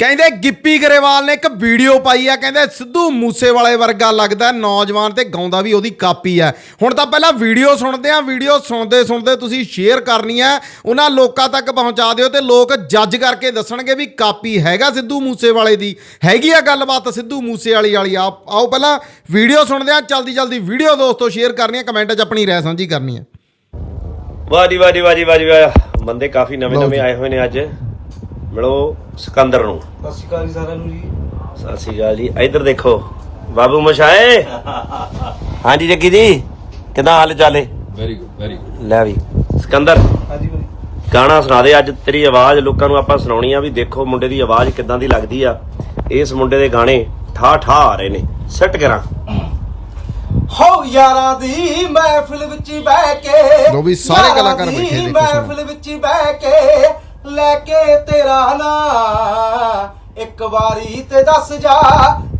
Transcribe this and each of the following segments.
ਕਹਿੰਦੇ ਗਿੱਪੀ ਗਰੇਵਾਲ ਨੇ ਇੱਕ ਵੀਡੀਓ ਪਾਈ ਆ ਕਹਿੰਦੇ ਸਿੱਧੂ ਮੂਸੇਵਾਲੇ ਵਰਗਾ ਲੱਗਦਾ ਨੌਜਵਾਨ ਤੇ ਗਾਉਂਦਾ ਵੀ ਉਹਦੀ ਕਾਪੀ ਆ। ਹੁਣ ਤਾਂ ਪਹਿਲਾਂ ਵੀਡੀਓ ਸੁਣਦੇ ਆ ਵੀਡੀਓ ਸੁਣਦੇ ਸੁਣਦੇ ਤੁਸੀਂ ਸ਼ੇਅਰ ਕਰਨੀ ਆ ਉਹਨਾਂ ਲੋਕਾਂ ਤੱਕ ਪਹੁੰਚਾ ਦਿਓ ਤੇ ਲੋਕ ਜੱਜ ਕਰਕੇ ਦੱਸਣਗੇ ਵੀ ਕਾਪੀ ਹੈਗਾ ਸਿੱਧੂ ਮੂਸੇਵਾਲੇ ਦੀ। ਹੈਗੀ ਆ ਗੱਲਬਾਤ ਸਿੱਧੂ ਮੂਸੇਵਾਲੀ ਵਾਲੀ ਆ ਆਓ ਪਹਿਲਾਂ ਵੀਡੀਓ ਸੁਣਦੇ ਆ ਜਲਦੀ ਜਲਦੀ ਵੀਡੀਓ ਦੋਸਤੋ ਸ਼ੇਅਰ ਕਰਨੀ ਆ ਕਮੈਂਟ 'ਚ ਆਪਣੀ ਰਾਏ ਸਾਂਝੀ ਕਰਨੀ ਆ। ਵਾਹ ਜੀ ਵਾਹ ਜੀ ਵਾਹ ਜੀ ਵਾਹ ਜੀ ਬੰਦੇ ਕਾਫੀ ਨਵੇਂ ਨਵੇਂ ਆਏ ਹੋਏ ਨੇ ਅੱਜ। ਮਿਲੋ ਸਿਕੰਦਰ ਨੂੰ। ਸਤਿ ਸ਼੍ਰੀ ਅਕਾਲ ਜੀ ਸਾਰਿਆਂ ਨੂੰ ਜੀ। ਸਤਿ ਸ਼੍ਰੀ ਅਕਾਲ ਜੀ। ਇੱਧਰ ਦੇਖੋ ਬਾਬੂ ਮਸ਼ਾਏ। ਹਾਂਜੀ ਜੱਗੀ ਜੀ ਕਿਦਾਂ ਹਾਲ ਚਾਲੇ ਵੈਰੀ ਗੁੱਡ ਵੈਰੀ ਗੁੱਡ ਲੈ ਵੀ ਸਿਕੰਦਰ। ਹਾਂਜੀ ਭਾਈ ਗਾਣਾ ਸੁਣਾ ਦੇ ਅੱਜ ਤੇਰੀ ਆਵਾਜ਼ ਲੋਕਾਂ ਨੂੰ ਆਪਾਂ ਸੁਣਾਉਣੀ ਆ ਵੀ ਦੇਖੋ ਮੁੰਡੇ ਦੀ ਆਵਾਜ਼ ਕਿਦਾਂ ਦੀ ਲੱਗਦੀ ਆ। ਇਸ ਮੁੰਡੇ ਦੇ ਗਾਣੇ ਠਾ ਠਾ ਆ ਰਹੇ ਨੇ। ਸੈੱਟ ਕਰਾਂ। ਹੋ ਯਾਰਾਂ ਦੀ ਮਹਿਫਿਲ ਵਿੱਚ ਬਹਿ ਕੇ ਲਓ ਵੀ ਸਾਰੇ ਕਲਾਕਾਰ ਬੈਠੇ ਦੇਖੋ। ਮਹਿਫਿਲ ਵਿੱਚ ਬਹਿ ਕੇ ਲੈ ਕੇ ਤੇਰਾ ਨਾਂ। ਇੱਕ ਵਾਰੀ ਤੇ ਦੱਸ ਜਾ,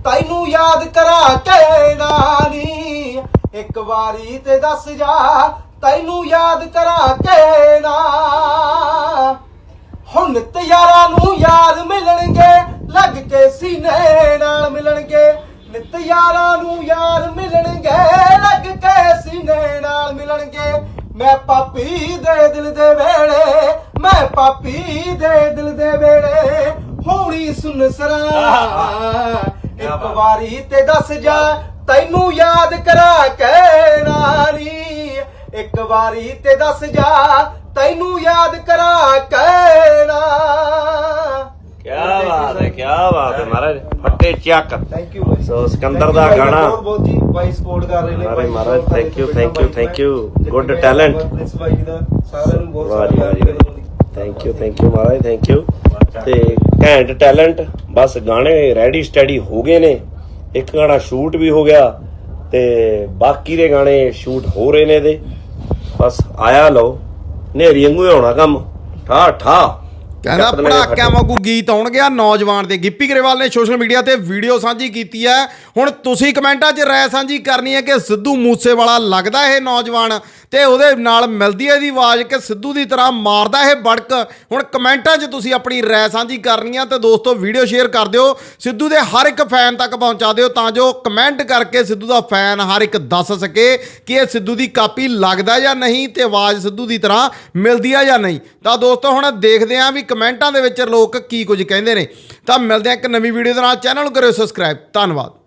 ਤੈਨੂੰ ਯਾਦ ਕਰਾ ਕੇ ਨਾਨੀ ਇੱਕ ਵਾਰੀ ਤੇ ਦੱਸ ਜਾ, ਤੈਨੂੰ ਯਾਦ ਕਰਾ ਕੇ ਨਾ। ਹੁਣ ਨਿਤ ਯਾਰਾਂ ਨੂੰ ਯਾਦ ਮਿਲਣਗੇ, ਲੱਗ ਕੇ ਸੀਨੇ ਨਾਲ ਮਿਲਣਗੇ। ਨਿਤ ਯਾਰਾਂ ਨੂੰ ਯਾਰ ਮਿਲਣਗੇ, ਲੱਗ ਕੇ ਸੀਨੇ ਨਾਲ ਮਿਲਣਗੇ। ਮੈਂ ਪਾਪੀ ਦੇ ਦਿਲ ਦੇ ਵੇਲੇ ਮੈਂ ਪਾਪੀ ਦੇ ਦਿਲ ਦੇ ਵੇੜੇ ਹੋਣੀ ਸੁਨ ਸਰਾ। ਇੱਕ ਵਾਰੀ ਤੇ ਦੱਸ ਜਾ ਤੈਨੂੰ ਯਾਦ ਕਰਾ ਕੇ ਨਾਨੀ ਇੱਕ ਵਾਰੀ ਤੇ ਦੱਸ ਜਾ ਤੈਨੂੰ ਯਾਦ ਕਰਾ ਕੇ ਨਾ। ਕੀ ਬਾਤ ਹੈ ਕੀ ਬਾਤ ਹੈ ਮਹਾਰਾਜ। ਫੱਟੇ ਚੱਕ। ਥੈਂਕ ਯੂ ਸੋ ਸਿਕੰਦਰ ਦਾ ਗਾਣਾ। ਬਹੁਤ ਬਹੁਤ ਜੀ ਬਾਈ ਸਪੋਰਟ ਕਰ ਰਹੇ ਨੇ ਮਹਾਰਾਜ, ਬਹੁਤ thank you, ਸਾਰੇ thank you, ਬਾਈ thank you. ਜਿੱਥੇ Good ਮੈਂ talent. ਪ੍ਰਿੰਸ ਬਾਈ ਦਾ ਸਾਰਿਆਂ ਨੂੰ ਬਹੁਤ ਸਾਰਾ ਥੈਂਕ ਯੂ ਥੈਂਕ ਯੂ ਮਹਾਰਾਜ ਥੈਂਕ ਯੂ ਤੇ ਘੈਂਟ ਟੈਲੈਂਟ ਬਸ ਗਾਣੇ ਰੈਡੀ ਸਟੈਡੀ ਹੋ ਗਏ ਨੇ। ਇੱਕ ਗਾਣਾ ਸ਼ੂਟ ਵੀ ਹੋ ਗਿਆ ਤੇ ਬਾਕੀ ਦੇ ਗਾਣੇ ਸ਼ੂਟ ਹੋ ਰਹੇ ਨੇ ਇਹਦੇ। ਬਸ ਆਇਆ ਲਓ। ਨੇਰੀ ਵਾਂਗੂ ਹੋਣਾ ਕੰਮ। ਠਾ ਠਾ। ਕਹਿੰਦਾ ਪੜਾਕਿਆਂ ਵਾਂਗੂ ਗੀਤ ਆਉਣਗੇ ਆ ਨੌਜਵਾਨ ਦੇ। ਗਿੱਪੀ ਗਰੇਵਾਲ ਨੇ ਸੋਸ਼ਲ ਮੀਡੀਆ ਤੇ ਵੀਡੀਓ ਸਾਂਝੀ ਕੀਤੀ ਹੈ। ਹੁਣ ਤੁਸੀਂ ਕਮੈਂਟਾਂ 'ਚ ਰਾਏ ਸਾਂਝੀ ਕਰਨੀ ਹੈ ਕਿ ਸਿੱਧੂ ਮੂਸੇਵਾਲਾ ਲੱਗਦਾ ਇਹ ਨੌਜਵਾਨ ਤੇ ਉਹਦੇ ਨਾਲ ਮਿਲਦੀ ਹੈ ਇਹਦੀ ਆਵਾਜ਼ ਕਿ ਸਿੱਧੂ ਦੀ ਤਰ੍ਹਾਂ ਮਾਰਦਾ ਇਹ ਬੜਕ। ਹੁਣ ਕਮੈਂਟਾਂ 'ਚ ਤੁਸੀਂ ਆਪਣੀ ਰਾਏ ਸਾਂਝੀ ਕਰਨੀ ਆ ਤੇ ਦੋਸਤੋ ਵੀਡੀਓ ਸ਼ੇਅਰ ਕਰ ਦਿਓ। ਸਿੱਧੂ ਦੇ ਹਰ ਇੱਕ ਫੈਨ ਤੱਕ ਪਹੁੰਚਾ ਦਿਓ ਤਾਂ ਜੋ ਕਮੈਂਟ ਕਰਕੇ ਸਿੱਧੂ ਦਾ ਫੈਨ ਹਰ ਇੱਕ ਦੱਸ ਸਕੇ ਕਿ ਇਹ ਸਿੱਧੂ ਦੀ ਕਾਪੀ ਲੱਗਦਾ ਜਾਂ ਨਹੀਂ ਤੇ ਆਵਾਜ਼ ਸਿੱਧੂ ਦੀ ਤਰ੍ਹਾਂ ਮਿਲਦੀ ਆ ਜਾਂ ਨਹੀਂ। ਤਾਂ ਦੋਸਤੋ ਹੁਣ ਦੇਖਦੇ ਆਂ ਵੀ ਕਮੈਂਟਾਂ ਦੇ ਵਿੱਚ ਲੋਕ ਕੀ ਕੁਝ ਕਹਿੰਦੇ ਨੇ। ਤਾਂ ਮਿਲਦੇ ਆ ਇੱਕ ਨਵੀਂ ਵੀਡੀਓ ਦੇ ਨਾਲ। ਚੈਨਲ ਨੂੰ ਕਰਿਓ ਸਬਸਕ੍ਰਾਈਬ ਧੰਨਵਾਦ।